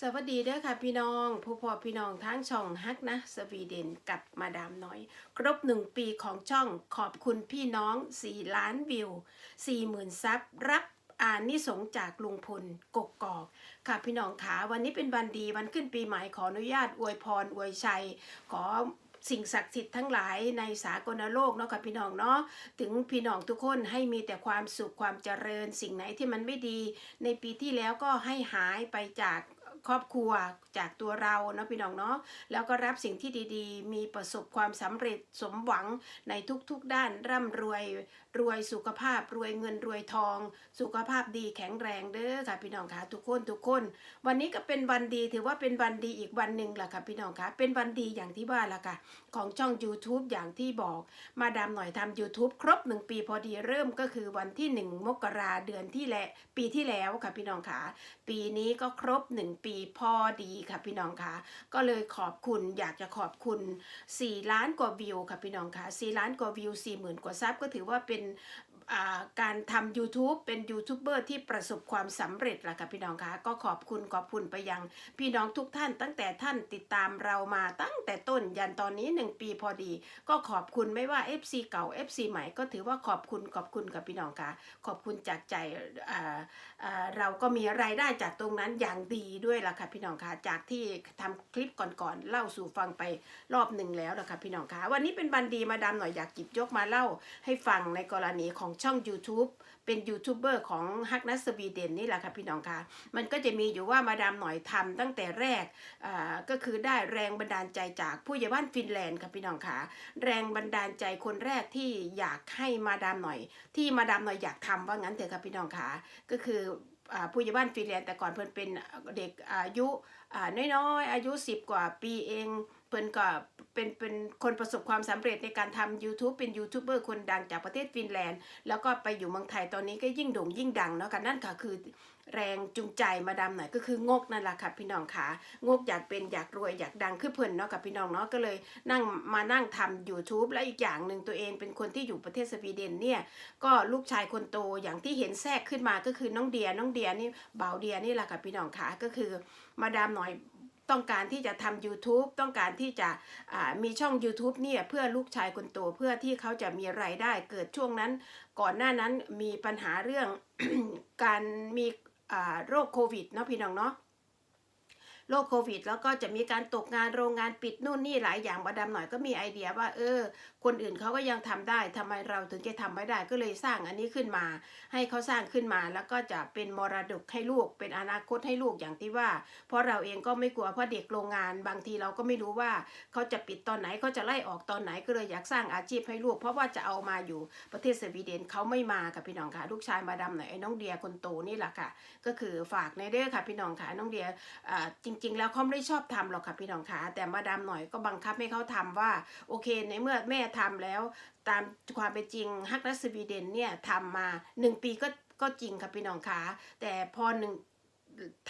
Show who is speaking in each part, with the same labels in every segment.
Speaker 1: สวัสดีเด้อค่ะพี่น้อง ผู้พ่อพี่น้องทั้งช่องฮักนะ สวีเดนกับมาดามน้อย ครบหนึ่งปีของช่องขอบคุณพี่น้อง 4 ล้านวิว 40,000ซับรับอ่านนิสงส์จากลุงพลกกกอก ค่ะพี่น้องขาวันนี้เป็นวันดีวันขึ้นปีใหม่ขออนุญาตอวยพรอวยชัย ขอสิ่งศักดิ์สิทธิ์ทั้งหลายในสากลโลกเนาะค่ะพี่น้องเนาะถึงพี่น้องทุกคนให้มีแต่ความสุขความเจริญ สิ่งไหนที่มันไม่ดี ในปีที่แล้วก็ให้หายไปจาก ครอบครัวจากตัวเราเนาะพี่น้องเนาะแล้วก็รับสิ่งที่ดีๆ มีประสบความสำเร็จสมหวังในทุกๆด้านร่ำรวย รวยสุขภาพรวยเงินรวยทอง สุขภาพดีแข็งแรงเด้อค่ะพี่น้องค่ะทุกคนทุกคน วันนี้ก็เป็นวันดีถือว่าเป็นวันดีอีกวันหนึ่งแหละค่ะพี่น้องค่ะเป็นวันดีอย่างที่ว่าละค่ะ ของช่อง YouTube อย่างที่บอกมาดามหน่อยทำ YouTube ครบหนึ่งปีพอดีเริ่มก็คือวันที่ 1 มกราเดือนที่แลปีที่แล้วค่ะพี่น้องค่ะปีนี้ก็ครบ 1 ปีพอดีค่ะพี่น้องค่ะก็เลยขอบคุณอยากจะขอบคุณ 4 ล้านกว่าวิวค่ะพี่น้องค่ะ4ล้านกว่าวิว4 0,000 กว่าซับก็ถือว่าเป็นการทำ YouTube เป็นยูทูบเบอร์ที่ประสบความสำเร็จล่ะค่ะพี่น้องคะก็ขอบคุณขอบคุณไปยัง พี่น้องทุกท่าน ตั้งแต่ท่านติดตามเรามาตั้งแต่ต้นยันตอนนี้ 1 ปีพอดี ก็ขอบคุณไม่ว่า FC เก่า FC ใหม่ก็ถือว่าขอบคุณขอบคุณกับพี่น้องค่ะขอบคุณจากใจเราก็มีรายได้จากตรงนั้นอย่างดีด้วยล่ะค่ะพี่น้องค่ะจากที่ทำคลิปก่อนๆเล่าสู่ฟังไปรอบหนึ่งแล้วล่ะค่ะพี่น้องค่ะวันนี้เป็นบันดีมาดามหน่อยอยากจิบยกมาเล่าให้ฟังในกรณีของช่อง YouTube เป็นยูทูบเบอร์ของฮักนัสวีเดนนี่แหละค่ะพี่น้องคะมันก็จะมีอยู่ว่ามาดามหน่อยทำตั้งแต่แรกก็คือได้แรงบันดาลใจจากผู้ใหญ่บ้านฟินแลนด์ค่ะพี่น้องคะแรงบันดาลใจคนแรกที่อยากให้มาดามหน่อย ที่มาดามหน่อยอยากทำว่างั้นเถอะค่ะพี่น้องคะก็คือผู้ใหญ่บ้านฟินแลนด์แต่ก่อนเพิ่นเป็นเด็กอายุน้อยๆอายุ 10 กว่าปีเอง พิ่นก็เป็นเป็นคนประสบความสำเร็จในการทำ YouTube เป็นยูทูบเบอร์คนดังจากประเทศฟินแลนด์ แล้วก็ไปอยู่เมืองไทยตอนนี้ก็ยิ่งโด่งยิ่งดังเนาะค่ะนั่นค่ะคือแรงจูงใจมาดามหน่อยก็คืองกนั่นแหละค่ะพี่น้องค่ะงกอยากเป็นอยากรวยอยากดังคือเพิ่นเนาะกับพี่น้องเนาะก็เลยนั่งมานั่งทำ YouTube และอีกอย่างหนึ่งตัวเองเป็นคนที่อยู่ประเทศสวีเดนเนี่ยก็ลูกชายคนโตอย่างที่เห็นแทรกขึ้นมาก็คือน้องเดียน้องเดียนี่เบาเดียนี่แหละค่ะพี่น้องค่ะก็คือมาดามหน่อย ต้องการที่จะทำ YouTube ต้องการที่จะมีช่อง YouTube เนี่ยเพื่อลูกชายคนโตเพื่อที่เขาจะมีรายได้เกิดช่วงนั้น ก่อนหน้านั้นมีปัญหาเรื่องการมีโรคโควิดเนาะพี่น้องเนาะ โรคโควิด แล้วก็จะมีการตกงานโรงงานปิดนู่นนี่หลายอย่างมาดามหน่อยก็มีไอเดียว่าเออ คนอื่นเขาก็ยังทำได้ทำไมเราถึงจะทำไม่ได้ก็เลยสร้างอันนี้ขึ้นมา ให้เขาสร้างขึ้นมาแล้วก็จะเป็นมรดกให้ลูกเป็นอนาคตให้ลูกอย่างที่ว่า เพราะเราเองก็ไม่กลัวเพราะเด็กโรงงาน บางทีเราก็ไม่รู้ว่าเขาจะปิดตอนไหนเขาจะไล่ออกตอนไหนก็เลยอยากสร้างอาชีพให้ลูก เพราะว่าจะเอามาอยู่ประเทศสวีเดนเขาไม่มาค่ะพี่น้องค่ะลูกชายมาดำหน่อยไอ้น้องเดียคนโตนี่แหละค่ะ ก็คือฝากในเด้อค่ะพี่น้องค่ะน้องเดียอ่าจริง ๆ แล้วเขาไม่ได้ชอบทำหรอกค่ะพี่น้องคะแต่มาดามหน่อยก็บังคับให้เขาทำว่า โอเคในเมื่อแม่ทำแล้วตามความเป็นจริงฮักนัสสวีเดนเนี่ยทำมาหนึ่งปีก็ก็จริงค่ะพี่น้องคะแต่พอหนึ่ง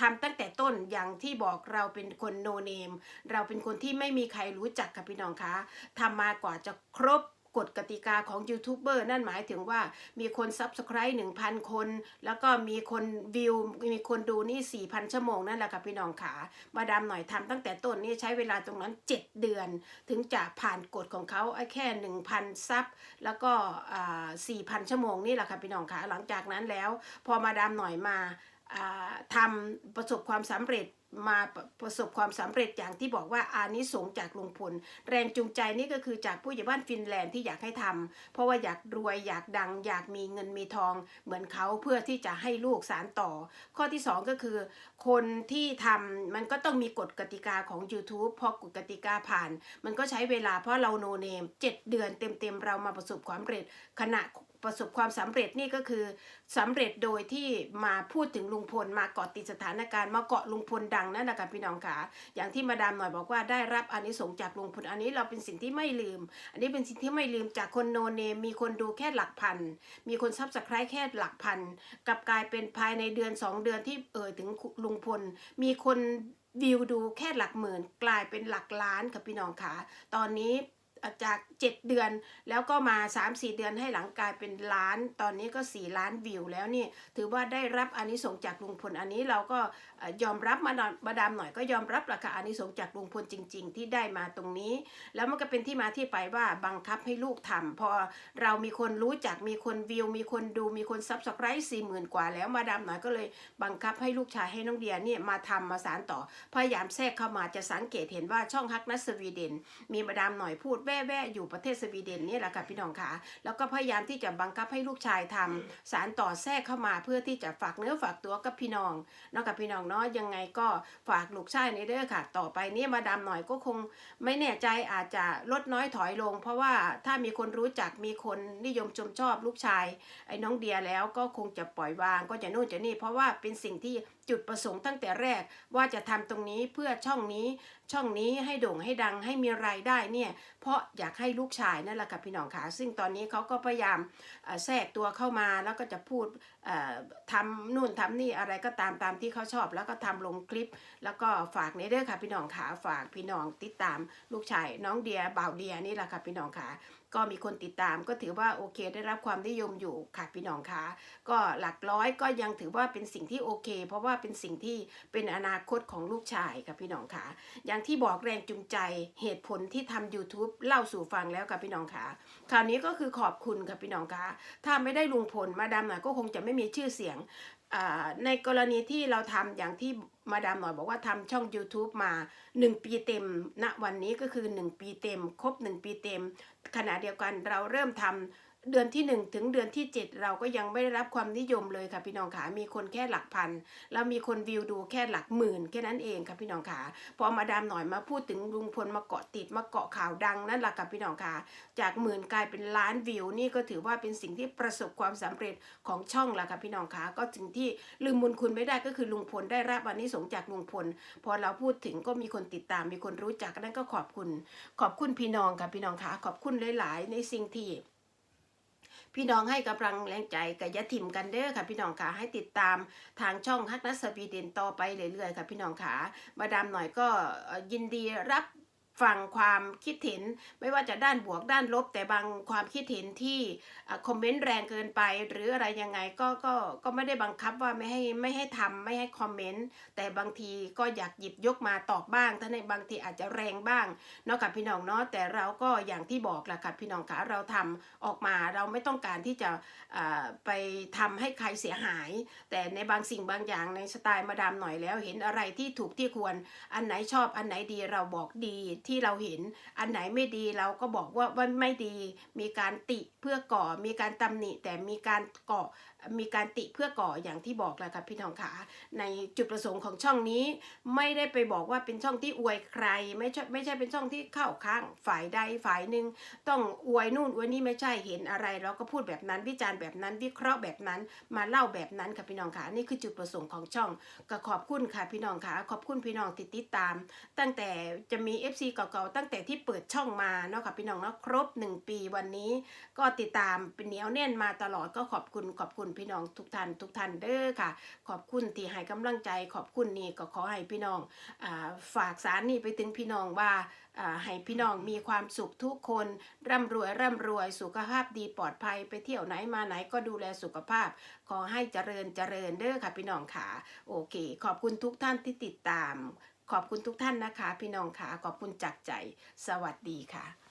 Speaker 1: ทำตั้งแต่ต้นอย่างที่บอกเราเป็นคนโนเนม เราเป็นคนที่ไม่มีใครรู้จักกับพี่น้องคะทำมากว่าจะครบ กฎกติกาของยูทูบเบอร์นั่นหมายถึงว่ามีคน Subscribe 1,000คน แล้วก็มีคนวิว มีคนดูนี่4,000ชั่วโมงนั่นแหละค่ะพี่น้องขามาดามหน่อยทำตั้งแต่ต้นนี่ใช้เวลาตรงนั้น 7 เดือน ถึงจะผ่านกฎของเขาไอ้แค่ 1,000 ซับ แล้วก็อ่า4,000ชั่วโมงนี่แหละค่ะพี่น้องขาหลังจากนั้นแล้ว พอมาดามหน่อยมาอ่าทำประสบความสำเร็จ มาประสบความสำเร็จอย่างที่บอกว่าอานิสงจากลุงพล แรงจูงใจนี่ก็คือจากผู้ใหญ่บ้านฟินแลนด์ที่อยากให้ทำเพราะว่าอยากรวยอยากดัง อยากมีเงินมีทอง เหมือนเขาเพื่อที่จะให้ลูกสารต่อ ข้อที่สองก็คือ คนที่ทำมันก็ต้องมีกฎกติกาของ YouTube พอกฎกติกาผ่าน มันก็ใช้เวลาเพราะเราโนเนมเจ็ดเดือนเต็มๆเรามาประสบความสำเร็จขณะ ประสบความสำเร็จนี่ก็คือสำเร็จโดยที่มาพูดถึงลุงพลมาเกาะติดสถานการณ์มาเกาะลุงพลดังนั่นแหละค่ะพี่น้องขาอย่างที่มาดามหน่อยบอกว่าได้รับอานิสงส์จากลุงพลอันนี้เราเป็นสิ่งที่ไม่ลืม อันนี้เป็นสิ่งที่ไม่ลืมจากคนโนเนมมีคนดูแค่หลักพัน มีคนซับสไครต์แค่หลักพันกับกลายเป็นภายในเดือนสองเดือนที่เอ่ยถึงลุงพล มีคนวิวดูแค่หลักหมื่น กลายเป็นหลักล้านค่ะพี่น้องขาตอนนี้ จาก7เดือน แล้วก็มา3-4เดือนให้หลังกลายเป็นล้าน ตอนนี้ก็4ล้านวิวแล้วนี่ ถือว่าได้รับอานิสงส์จากลุงพลอันนี้เราก็ยอมรับมาดามมาดามหน่อยก็ยอมรับราคาอานิสงส์จากลุงพลจริง ๆ ที่ได้มาตรงนี้ แล้วมันก็เป็นที่มาที่ไปว่าบังคับให้ลูกทำพอเรามีคนรู้จักมีคนวิว มีคนดูมีคนซับสไครต์สี่หมื่นกว่าแล้วมาดามหน่อยก็เลยบังคับให้ลูกชายให้น้องเดียเนี่ยมาทำมาสารต่อพยายามแทรกเข้ามาจะสังเกตเห็นว่าช่องฮักนัสวีเดนมีมาดามหน่อยพูดแว่ๆอยู่ประเทศสวีเดนนี่แหละค่ะพี่น้องค่ะแล้วก็พยายามที่จะบังคับให้ลูกชายทำสารต่อแทรกเข้ามาเพื่อที่จะฝากเนื้อฝากตัวกับพี่น้องเนาะกับพี่น้องเนาะยังไงก็ฝากลูกชายในเด้อค่ะ ต่อไปนี้มาดามหน่อยก็คงไม่แน่ใจอาจจะลดน้อยถอยลง เพราะว่าถ้ามีคนรู้จักมีคนนิยมชมชอบลูกชาย ไอ้น้องเดียแล้วก็คงจะปล่อยวางก็จะนู่นจะนี่ เพราะว่าเป็นสิ่งที่ จุดประสงค์ตั้งแต่แรกว่าจะทำตรงนี้เพื่อช่องนี้ช่องนี้ให้โด่งให้ดังให้มีรายได้เนี่ยเพราะอยากให้ลูกชายนั่นแหละค่ะพี่น้องค่ะซึ่งตอนนี้เขาก็พยายามแทรกตัวเข้ามาแล้วก็จะพูด ทำนู่นทำนี่อะไรก็ตามตามที่เขาชอบ แล้วก็ทำลงคลิป แล้วก็ฝากในเด้อค่ะพี่น้องค่ะฝากพี่น้องติดตามลูกชายน้องเดียบ่าวเดียนี่แหละค่ะพี่น้องค่ะก็มีคนติดตามก็ถือว่าโอเคได้รับความนิยมอยู่ค่ะพี่น้องคะก็หลักร้อยก็ยังถือว่าเป็นสิ่งที่โอเค เพราะว่าเป็นสิ่งที่เป็นอนาคตของลูกชายค่ะพี่น้องคะอย่างที่บอกแรงจูงใจเหตุผลที่ทำ YouTube เล่าสู่ฟังแล้วค่ะพี่น้องคะคราวนี้ก็คือขอบคุณค่ะพี่น้องคะถ้าไม่ได้ลุงพลมาดามหน่อยก็คงจะไม่มีชื่อเสียง ในกรณีที่เราทำอย่างที่มาดามหน่อยบอกว่าทำช่อง YouTube มา 1 ปีเต็มณวันนี้ก็คือ 1 ปีเต็ม ครบ 1 ปีเต็ม ขณะเดียวกันเราเริ่มทำ เดือนที่ 1 ถึงเดือนที่ 7 เราก็ยังไม่ได้รับความนิยมเลยค่ะพี่น้องขามีคนแค่หลักพัน แล้วมีคนวิวดูแค่หลักหมื่นแค่นั้นเองค่ะพี่น้องขาพอมาดามหน่อยมาพูดถึงลุงพลมาเกาะติดมาเกาะข่าวดังนั่นแหละค่ะพี่น้องขาจากหมื่นกลายเป็นล้านวิวนี่ก็ถือว่าเป็นสิ่งที่ประสบความสำเร็จของช่องละค่ะพี่น้องขาก็ถึงที่ลืมบุญคุณไม่ได้ก็คือลุงพลได้รับวันนี้สงส์จากลุงพล พอเราพูดถึงก็มีคนติดตามมีคนรู้จักนั่นก็ขอบคุณ ขอบคุณพี่น้องค่ะพี่น้องค่ะขอบคุณหลาย ๆ ในสิ่งที่ พี่น้องให้กำลังแรงใจกับยะถิ่มกันเด้อค่ะ พี่น้องค่ะให้ติดตามทางช่องฮักนัสสวีเดนต่อไปเรื่อยๆค่ะพี่น้องค่ะมาดามหน่อยก็ยินดีรับ ฟังความคิดเห็นไม่ว่าจะด้านบวกด้านลบ แต่บางความคิดเห็นที่คอมเมนต์แรงเกินไป หรืออะไรยังไงก็ก็ก็ไม่ได้บังคับว่าไม่ให้ไม่ให้ทำไม่ให้คอมเมนต์แต่บางทีก็อยากหยิบยกมาตอบบ้างถ้าในบางทีอาจจะแรงบ้างเนาะกับพี่น้องเนาะแต่เราก็อย่างที่บอกแหละค่ะพี่น้องคะเราทำออกมาเราไม่ต้องการที่จะไปทำให้ใครเสียหาย แต่ในบางสิ่งบางอย่างในสไตล์มาดามหน่อยแล้ว เห็นอะไรที่ถูกที่ควรอันไหนชอบอันไหนดีเราบอกดีที่เราเห็นอันไหนไม่ดีเราก็บอกว่าว่าไม่ดี มีการติเพื่อก่อมีการตำหนิแต่มีการก่อ มีการติเพื่อก่ออย่างที่บอกแหละค่ะพี่น้องขาในจุดประสงค์ของช่องนี้ ไม่ได้ไปบอกว่าเป็นช่องที่อวยใคร ไม่ใช่ไม่ใช่เป็นช่องที่เข้าข้างฝ่ายใดฝ่ายหนึ่งต้องอวยนู่นอวยนี่ไม่ใช่เห็นอะไรเราก็พูดแบบนั้นวิจารณ์แบบนั้นวิเคราะห์แบบนั้น มาเล่าแบบนั้นค่ะพี่น้องค่ะนี่คือจุดประสงค์ของช่องก็ขอบคุณค่ะพี่น้องค่ะขอบคุณพี่น้องติดติดตาม ตั้งแต่จะมี FC เก่าๆตั้งแต่ที่เปิดช่องมาเนาะค่ะพี่น้องเนาะครบ 1 ปีวันนี้ ก็ติดตามเป็นเหนียวแน่นมาตลอดก็ขอบคุณขอบคุณพี่น้องทุกท่านทุกท่านเด้อค่ะ ขอบคุณที่ให้กำลังใจ ขอบคุณนี่ก็ขอให้พี่น้องอฝากสารนี่ไปถึงพี่น้องว่าอ่าให้พี่น้องมีความสุขทุกคน ร่ำรวยร่ำรวยสุขภาพดีปลอดภัยไปเที่ยวไหนมาไหนก็ดูแลสุขภาพ ขอให้เจริญเจริญเด้อค่ะพี่น้องค่ะ โอเค ขอบคุณทุกท่านที่ติดตาม ขอบคุณทุกท่านนะคะ พี่น้องค่ะขอบคุณจากใจ สวัสดีค่ะ